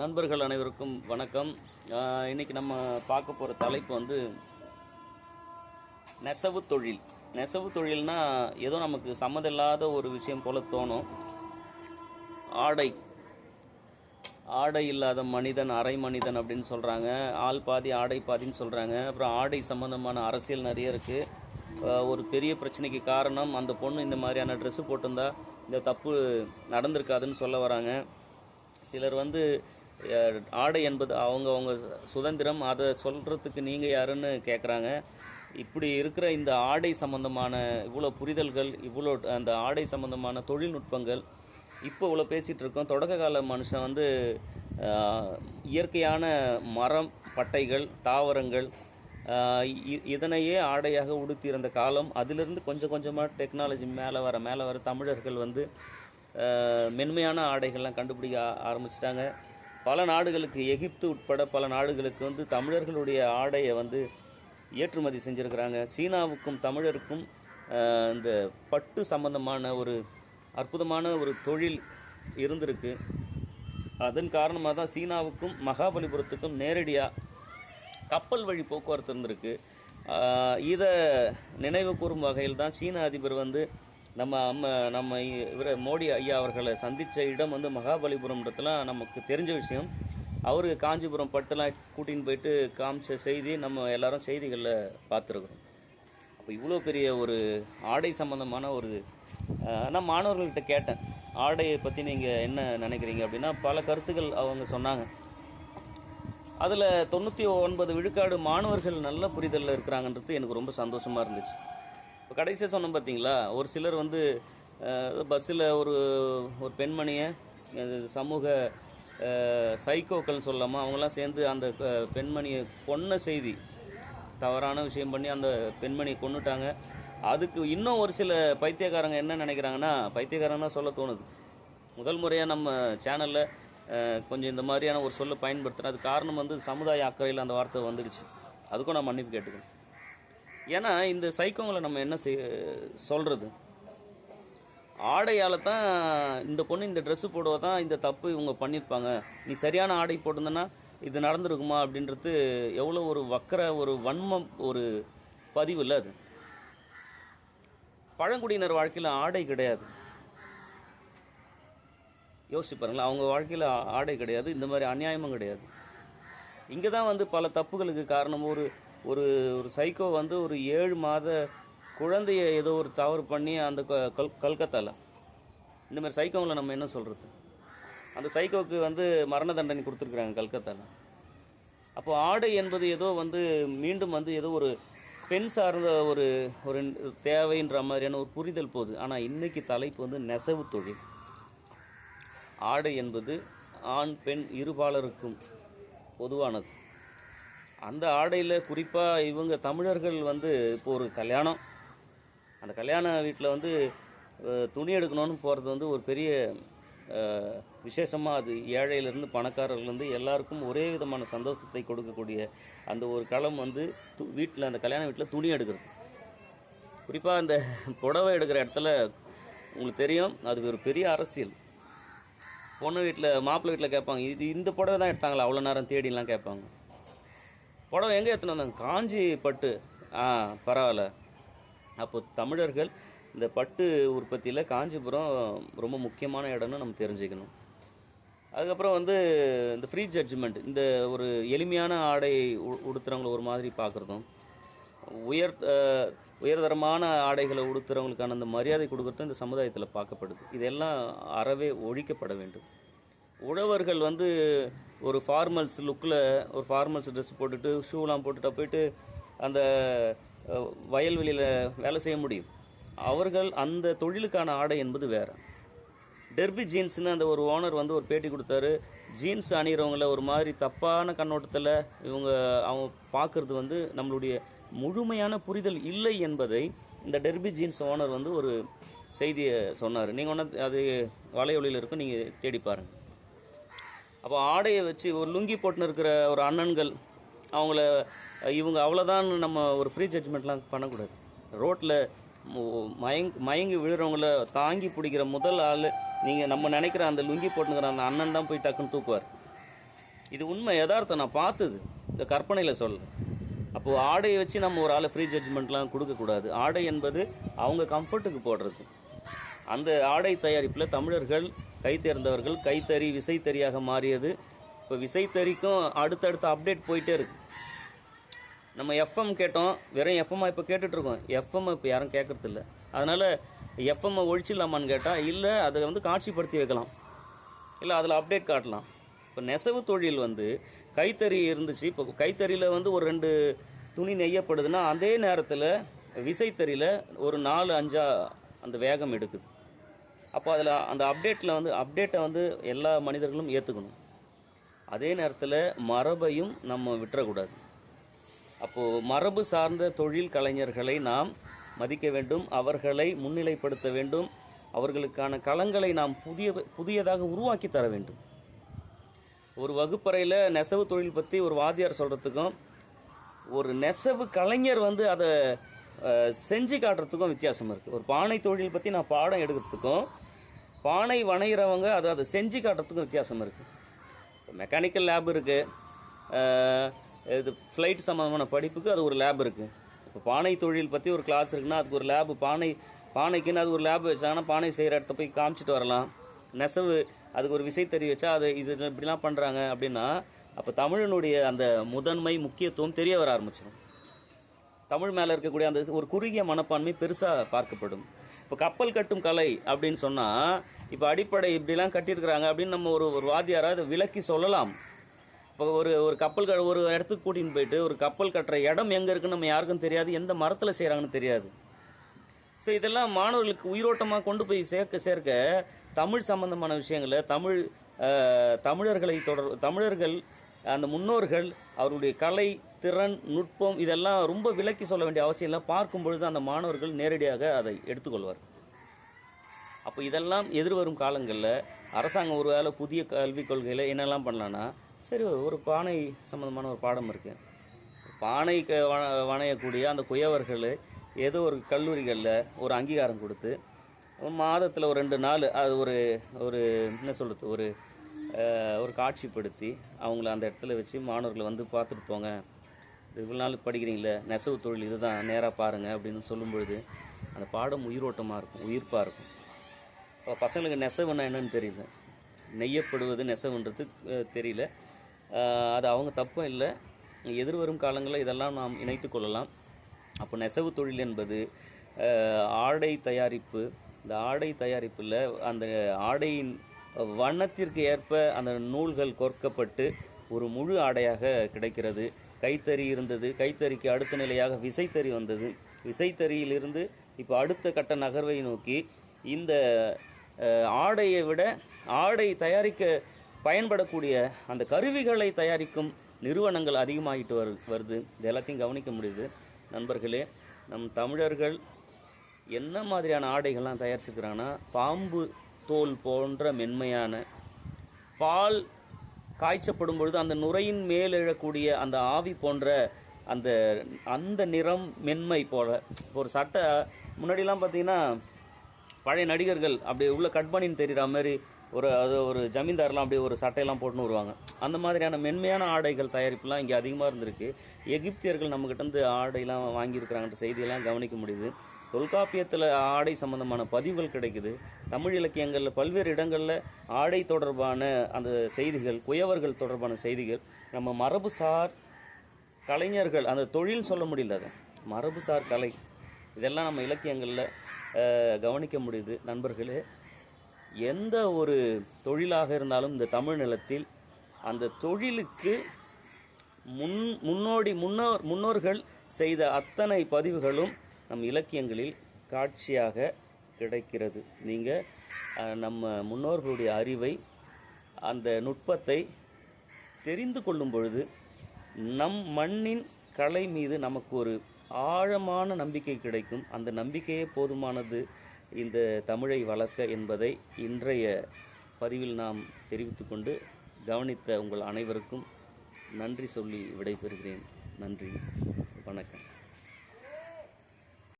நண்பர்கள் அனைவருக்கும் வணக்கம். இன்றைக்கி நம்ம பார்க்க போகிற தலைப்பு வந்து நெசவு தொழில். நெசவு தொழில்னா ஏதோ நமக்கு சம்மதில்லாத ஒரு விஷயம் போல தோணும். ஆடை. ஆடை இல்லாத மனிதன் அரை மனிதன் அப்படின்னு சொல்கிறாங்க ஆள் பாதி ஆடை பாதின்னு சொல்கிறாங்க அப்புறம் ஆடை சம்மந்தமான அரசியல் நிறைய இருக்குது ஒரு பெரிய பிரச்சனைக்கு காரணம் அந்த பொண்ணு இந்த மாதிரியான ட்ரெஸ்ஸு போட்டிருந்தா இந்த தப்பு நடந்திருக்காதுன்னு சொல்ல வராங்க. சிலர் வந்து ஆடை என்பது அவங்க அவங்க சுதந்திரம் அதை சொல்கிறதுக்கு நீங்கள் யாருன்னு கேட்குறாங்க இப்படி இருக்கிற இந்த ஆடை சம்பந்தமான இவ்வளோ புரிதல்கள் இவ்வளோ அந்த ஆடை சம்பந்தமான தொழில்நுட்பங்கள் இப்போ இவ்வளோ பேசிகிட்டு இருக்கோம். தொடக்க கால மனுஷன் வந்து இயற்கையான மரம் பட்டைகள் தாவரங்கள் இ- இதனையே ஆடையாக உடுத்தியிருந்த காலம் அதிலிருந்து கொஞ்சம் கொஞ்சமாக டெக்னாலஜி மேலே வர மேலே வர தமிழர்கள் வந்து மென்மையான ஆடைகள்லாம் கண்டுபிடிக்க ஆரம்பிச்சிட்டாங்க. பல நாடுகளுக்கு எகிப்து உட்பட பல நாடுகளுக்கு வந்து தமிழர்களுடைய ஆடையை வந்து ஏற்றுமதி செஞ்சுருக்கிறாங்க. சீனாவுக்கும் தமிழருக்கும் இந்த பட்டு சம்பந்தமான ஒரு அற்புதமான ஒரு தொழில் இருந்திருக்கு. அதன் காரணமாக தான் சீனாவுக்கும் மகாபலிபுரத்துக்கும் நேரடியாக கப்பல் வழி போக்குவரத்து இருந்திருக்கு. இதை நினைவு கூறும் வகையில் தான் சீன அதிபர் வந்து நம்ம அம்ம நம்ம இவர மோடி ஐயா அவர்களை சந்தித்த இடம் வந்து மகாபலிபுரம்ன்றதுலாம் நமக்கு தெரிஞ்ச விஷயம். அவர் காஞ்சிபுரம் பட்டுலாம் கூட்டின்னு போயிட்டு காமிச்ச செய்தி நம்ம எல்லாரும் செய்திகளில் பார்த்துருக்குறோம். அப்போ இவ்வளோ பெரிய ஒரு ஆடை சம்பந்தமான ஒரு நான் மாணவர்கள்கிட்ட கேட்டேன். ஆடையை பற்றி நீங்கள் என்ன நினைக்கிறீங்க அப்படின்னா பல கருத்துக்கள் அவங்க சொன்னாங்க. அதில் தொண்ணூற்றி ஒன்பது விழுக்காடு மாணவர்கள் நல்ல புரிதலில் இருக்கிறாங்கன்றது எனக்கு ரொம்ப சந்தோஷமாக இருந்துச்சு. இப்போ கடைசியாக சொன்னோம் பார்த்தீங்களா ஒரு சிலர் வந்து பஸ்ஸில் ஒரு ஒரு பெண்மணியை சமூக சைக்கோக்கள்னு சைக்கோக்கள் சொல்லாமா அவங்களாம் சேர்ந்து அந்த பெண்மணியை கொன்ன செய்தி தவறான விஷயம் பண்ணி அந்த பெண்மணியை கொன்னுட்டாங்க. அதுக்கு இன்னும் ஒரு சில பைத்தியக்காரங்க என்ன நினைக்கிறாங்கன்னா பைத்தியக்காரங்கன்னா சொல்ல தோணுது. முதல் முறையாக நம்ம சேனலில் கொஞ்சம் இந்த மாதிரியான ஒரு சொல்லை பயன்படுத்துகிறேன் அது காரணம் வந்து சமுதாய அக்கறையில் அந்த வார்த்தை வந்துடுச்சு. அதுக்கும் நான் மன்னிப்பு கேட்டுக்கிறேன். ஏன்னா இந்த சைக்கோங்களை நம்ம என்ன செய் சொல்கிறது ஆடையால் தான் இந்த பொண்ணு இந்த ட்ரெஸ்ஸு போடுவ தான் இந்த தப்பு இவங்க பண்ணியிருப்பாங்க. நீ சரியான ஆடை போட்டிருந்தனா இது நடந்திருக்குமா அப்படின்றது எவ்வளோ ஒரு வக்கர ஒரு வன்மம் ஒரு பதிவு இல்லை அது. பழங்குடியினர் வாழ்க்கையில் ஆடை கிடையாது. யோசிச்சு பாருங்களேன் அவங்க வாழ்க்கையில் ஆடை கிடையாது இந்த மாதிரி அநியாயமும் கிடையாது. இங்கே தான் வந்து பல தப்புகளுக்கு காரணம். ஒரு ஒரு ஒரு சைக்கோ வந்து ஒரு ஏழு மாத குழந்தைய ஏதோ ஒரு தவறு பண்ணி அந்த க- கல் கல்கத்தாவில் இந்த மாதிரி சைக்கோவில் நம்ம என்ன சொல்கிறது அந்த சைக்கோவுக்கு வந்து மரண தண்டனை கொடுத்துருக்குறாங்க கல்கத்தாவில் அப்போது ஆடை என்பது ஏதோ வந்து மீண்டும் வந்து ஏதோ ஒரு பெண் சார்ந்த ஒரு ஒரு தேவைன்ற மாதிரியான ஒரு புரிதல் போகுது. ஆனால் இன்றைக்கி தலைப்பு வந்து நெசவு தொழில். ஆடை என்பது ஆண் பெண் இருபாலருக்கும் பொதுவானது. அந்த ஆடையில் குறிப்பாக இவங்க தமிழர்கள் வந்து இப்போ ஒரு கல்யாணம். அந்த கல்யாண வீட்டில் வந்து துணி எடுக்கணும்னு போகிறது வந்து ஒரு பெரிய விசேஷமாக அது ஏழையிலேருந்து பணக்காரர்லேருந்து எல்லாருக்கும் ஒரே விதமான சந்தோஷத்தை கொடுக்கக்கூடிய அந்த ஒரு களம் வந்து து வீட்டில் அந்த கல்யாண வீட்டில் துணி எடுக்கிறது. குறிப்பாக அந்த புடவை எடுக்கிற இடத்துல உங்களுக்கு தெரியும் அது ஒரு பெரிய அரசியல். பொண்ணு வீட்டில் மாப்பிள்ளை வீட்டில் கேட்பாங்க இது இந்த புடவை தான் எடுத்தாங்களா? அவ்வளோ நேரம் தேடிலாம் கேட்பாங்க. புடவை எங்கே எடுத்துன்னு வந்தாங்க? காஞ்சி பட்டு ஆ பரவாயில்ல. அப்போ தமிழர்கள் இந்த பட்டு உற்பத்தியில் காஞ்சிபுரம் ரொம்ப முக்கியமான இடம்னு நம்ம தெரிஞ்சுக்கணும். அதுக்கப்புறம் வந்து இந்த ஃப்ரீ ஜட்ஜ்மெண்ட் இந்த ஒரு எளிமையான ஆடை உ- உடுத்துறவங்கள ஒரு மாதிரி பார்க்குறதும் உயர் உயர்தரமான ஆடைகளை உடுத்துறவங்களுக்கான அந்த மரியாதை கொடுக்குறதும் இந்த சமுதாயத்தில் பார்க்கப்படுது. இதெல்லாம் அறவே ஒழிக்கப்பட வேண்டும். உழவர்கள் வந்து ஒரு ஃபார்மல்ஸ் லுக்கில் ஒரு ஃபார்மல்ஸ் ட்ரெஸ் போட்டுட்டு ஷூலாம் போட்டுட்டு போயிட்டு அந்த வயல்வெளியில் வேலை செய்ய முடியும். அவர்கள் அந்த தொழிலுக்கான ஆடை என்பது வேறு. டெர்பி ஜீன்ஸ்னு அந்த ஒரு ஓனர் வந்து ஒரு பேட்டி கொடுத்தாரு. ஜீன்ஸ் அணிகிறவங்கள ஒரு மாதிரி தப்பான கண்ணோட்டத்தில் இவங்க அவங்க பார்க்குறது வந்து நம்மளுடைய முழுமையான புரிதல் இல்லை என்பதை இந்த டெர்பி ஜீன்ஸ் ஓனர் வந்து ஒரு செய்தியை சொன்னார். நீங்கள் ஒன்று அது வலையொலியில் இருக்கும் நீங்கள் தேடி பாருங்கள் அப்போ ஆடையை வச்சு ஒரு லுங்கி போட்டுன்னு இருக்கிற ஒரு அண்ணன்கள் அவங்கள இவங்க அவ்வளோதான் நம்ம ஒரு ஃப்ரீ ஜட்ஜ்மெண்ட்லாம் பண்ணக்கூடாது. ரோட்டில் மயங் மயங்கி விழுறவங்கள தாங்கி பிடிக்கிற முதல் ஆள் நீங்கள் நம்ம நினைக்கிற அந்த லுங்கி போட்டுங்கிற அந்த அண்ணன் தான் போய் டக்குன்னு தூக்குவார். இது உண்மை யதார்த்தம். நான் பார்த்தது. இந்த கற்பனையில் சொல்ல. அப்போது ஆடையை வச்சு நம்ம ஒரு ஆள் ஃப்ரீ ஜட்ஜ்மெண்ட்லாம் கொடுக்கக்கூடாது. ஆடை என்பது அவங்க கம்ஃபர்ட்டுக்கு போடுறது. அந்த ஆடை தயாரிப்பில் தமிழர்கள் கை தேர்ந்தவர்கள் கைத்தறி விசைத்தறியாக மாறியது. இப்போ விசைத்தறிக்கும் அடுத்தடுத்த அப்டேட் போயிட்டே இருக்கு. நம்ம எஃப்எம் கேட்டோம். வெறும் எஃப்எம்மா இப்போ கேட்டுட்ருக்கோம் எஃப்எம் இப்போ யாரும் கேட்குறதில்ல அதனால் எஃப்எம்மை ஒழிச்சிடலாமான்னு கேட்டால் இல்லை அதை வந்து காட்சிப்படுத்தி வைக்கலாம். இல்லை அதில் அப்டேட் காட்டலாம். இப்போ நெசவு தொழில் வந்து கைத்தறி இருந்துச்சு. இப்போ கைத்தறியில் வந்து ஒரு ரெண்டு துணி நெய்யப்படுதுன்னா அதே நேரத்தில் விசைத்தறியில் ஒரு நாலு அஞ்சா அந்த வேகம் எடுக்குது. அப்போ அதில் அந்த அப்டேட்டில் வந்து அப்டேட்டை வந்து எல்லா மனிதர்களும் ஏற்றுக்கணும் அதே நேரத்தில் மரபையும் நம்ம விட்டுறக்கூடாது. அப்போது மரபு சார்ந்த தொழில் கலைஞர்களை நாம் மதிக்க வேண்டும் அவர்களை முன்னிலைப்படுத்த வேண்டும் அவர்களுக்கான களங்களை நாம் புதிய புதியதாக உருவாக்கி தர வேண்டும். ஒரு வகுப்பறையில் நெசவு தொழில் பற்றி ஒரு வாத்தியார் சொல்கிறதுக்கும் ஒரு நெசவு கலைஞர் வந்து அதை செஞ்சு காட்டுறதுக்கும் வித்தியாசம் இருக்குது ஒரு பானை தொழில் பற்றி நான் பாடம் எடுக்கிறதுக்கும் பானை வணைகிறவங்க அதை அதை செஞ்சு காட்டுறதுக்கும் வித்தியாசம் இருக்குது மெக்கானிக்கல் லேப் இருக்குது இது ஃப்ளைட் சம்மந்தமான படிப்புக்கு அது ஒரு லேப் இருக்குது இப்போ பானை தொழில் பற்றி ஒரு கிளாஸ் இருக்குன்னா அதுக்கு ஒரு லேபு பானை பானைக்குன்னு அது ஒரு லேப் வச்சாங்கன்னா பானை செய்கிற இடத்த போய் காமிச்சிட்டு வரலாம். நெசவு அதுக்கு ஒரு விசை தெரிய வச்சா அது இது இப்படிலாம் பண்ணுறாங்க அப்படின்னா அப்போ தமிழனுடைய அந்த முதன்மை முக்கியத்துவம் தெரிய வர ஆரம்பிச்சிடும் தமிழ் மேலே இருக்கக்கூடிய அந்த ஒரு குறுகிய மனப்பான்மை பெருசாக பார்க்கப்படும். இப்போ கப்பல் கட்டும் கலை அப்படின்னு சொன்னால் இப்போ அடிப்படை இப்படிலாம் கட்டியிருக்கிறாங்க அப்படின்னு நம்ம ஒரு ஒரு வாத்தியாராக அதை விளக்கி சொல்லலாம். இப்போ ஒரு ஒரு கப்பல் க ஒரு இடத்துக்கு கூட்டின்னு போயிட்டு ஒரு கப்பல் கட்டுற இடம் எங்கே இருக்குன்னு நம்ம யாருக்கும் தெரியாது எந்த மரத்தில் செய்கிறாங்கன்னு தெரியாது. ஸோ இதெல்லாம் மாணவர்களுக்கு உயிரோட்டமாக கொண்டு போய் சேர்க்க சேர்க்க தமிழ் சம்பந்தமான விஷயங்களை தமிழ் தமிழர்களை தொடர் தமிழர்கள் அந்த முன்னோர்கள் அவருடைய கலை திறன் நுட்பம் இதெல்லாம் ரொம்ப விலக்கி சொல்ல வேண்டிய அவசியம் இல்லை. பார்க்கும் பொழுது அந்த மாணவர்கள் நேரடியாக அதை எடுத்துக்கொள்வார். அப்போ இதெல்லாம் எதிர்வரும் காலங்களில் அரசாங்கம் ஒரு வேளை புதிய கல்விக் கொள்கையில் என்னெல்லாம் பண்ணலான்னா சரி ஒரு பானை சம்மந்தமான ஒரு பாடம் இருக்குது பானை க- வ- வணையக்கூடிய அந்த குயவர்கள் ஏதோ ஒரு கல்லூரிகளில் ஒரு அங்கீகாரம் கொடுத்து மாதத்தில் ஒரு ரெண்டு நாள் அது ஒரு ஒரு என்ன சொல்கிறது ஒரு ஒரு காட்சிப்படுத்தி அவங்கள அந்த இடத்துல வச்சு மாணவர்களை வந்து பார்த்துட்டு போங்க. இவ்வளோ நாள் படிக்கிறீங்களே நெசவு தொழில் இதுதான் நேராக பாருங்கள் அப்படின்னு சொல்லும் பொழுது அந்த பாடம் உயிரோட்டமாக இருக்கும் உயிர்ப்பாக இருக்கும். இப்போ பசங்களுக்கு நெசவுன்னா என்னன்னு தெரியுது நெய்யப்படுவது நெசவுன்றது தெரியல. அது அவங்க தப்பும் இல்லை. எதிர்வரும் காலங்களில் இதெல்லாம் நாம் இணைத்து கொள்ளலாம். அப்போ நெசவு தொழில் என்பது ஆடை தயாரிப்பு இந்த ஆடை தயாரிப்பில் அந்த ஆடையின் வண்ணத்திற்கு ஏற்ப அந்த நூல்கள் கோர்க்கப்பட்டு ஒரு முழு ஆடையாக கிடைக்கிறது. கைத்தறி இருந்தது. கைத்தறிக்கு அடுத்த நிலையாக விசைத்தறி வந்தது. விசைத்தறியிலிருந்து இப்போ அடுத்த கட்ட நகர்வை நோக்கி இந்த ஆடையை விட ஆடை தயாரிக்க பயன்படக்கூடிய அந்த கருவிகளை தயாரிக்கும் நிறுவனங்கள் அதிகமாகிட்டு வரு வருது. இது எல்லாத்தையும் கவனிக்க முடியுது. நண்பர்களே நம் தமிழர்கள் என்ன மாதிரியான ஆடைகள்லாம் தயாரிச்சிருக்கிறாங்கன்னா பாம்பு தோல் போன்ற மென்மையான பால் காய்ச்சப்படும் பொழுது அந்த நுரையின் மேல் எழக்கூடிய அந்த ஆவி போன்ற அந்த அந்த நிறம் மென்மை போல இப்போ ஒரு சட்டை முன்னாடிலாம் பார்த்தீங்கன்னா பழைய நடிகர்கள் அப்படி உள்ள கட் பண்ணின்னு தெரிகிற மாதிரி ஒரு அது ஒரு ஜமீன்தார்லாம் அப்படியே ஒரு சட்டையெல்லாம் போட்டுன்னு வருவாங்க. அந்த மாதிரியான மென்மையான ஆடைகள் தயாரிப்புலாம் இங்கே அதிகமாக இருந்திருக்கு. எகிப்தியர்கள் நம்மக்கிட்ட இருந்து ஆடையெல்லாம் வாங்கியிருக்கிறாங்கன்ற செய்தியெல்லாம் கவனிக்க முடியுது. தொல்காப்பியத்தில் ஆடை சம்பந்தமான பதிவுகள் கிடைக்குது. தமிழ் இலக்கியங்களில் பல்வேறு இடங்களில் ஆடை தொடர்பான அந்த செய்திகள் குயவர்கள் தொடர்பான செய்திகள். நம்ம மரபுசார் கலைஞர்கள் அந்த தொழில் சொல்ல முடியல அதை. மரபுசார் கலை. இதெல்லாம் நம்ம இலக்கியங்களில் கவனிக்க முடியுது. நண்பர்களே எந்த ஒரு தொழிலாக இருந்தாலும் இந்த தமிழ் நிலத்தில் அந்த தொழிலுக்கு முன் முன்னோடி முன்னோர் முன்னோர்கள் செய்த அத்தனை பதிவுகளும் நம் இலக்கியங்களில் காட்சியாக கிடைக்கிறது. நீங்கள் நம்ம முன்னோர்களுடைய அறிவை அந்த நுட்பத்தை தெரிந்து கொள்ளும் பொழுது நம் மண்ணின் கலை மீது நமக்கு ஒரு ஆழமான நம்பிக்கை கிடைக்கும். அந்த நம்பிக்கையே போதுமானது இந்த தமிழை வளர்க்க என்பதை இன்றைய பதிவில் நாம் தெரிவித்துக்கொண்டு கவனித்த உங்கள் அனைவருக்கும் நன்றி சொல்லி விடைபெறுகிறேன். நன்றி. வணக்கம்.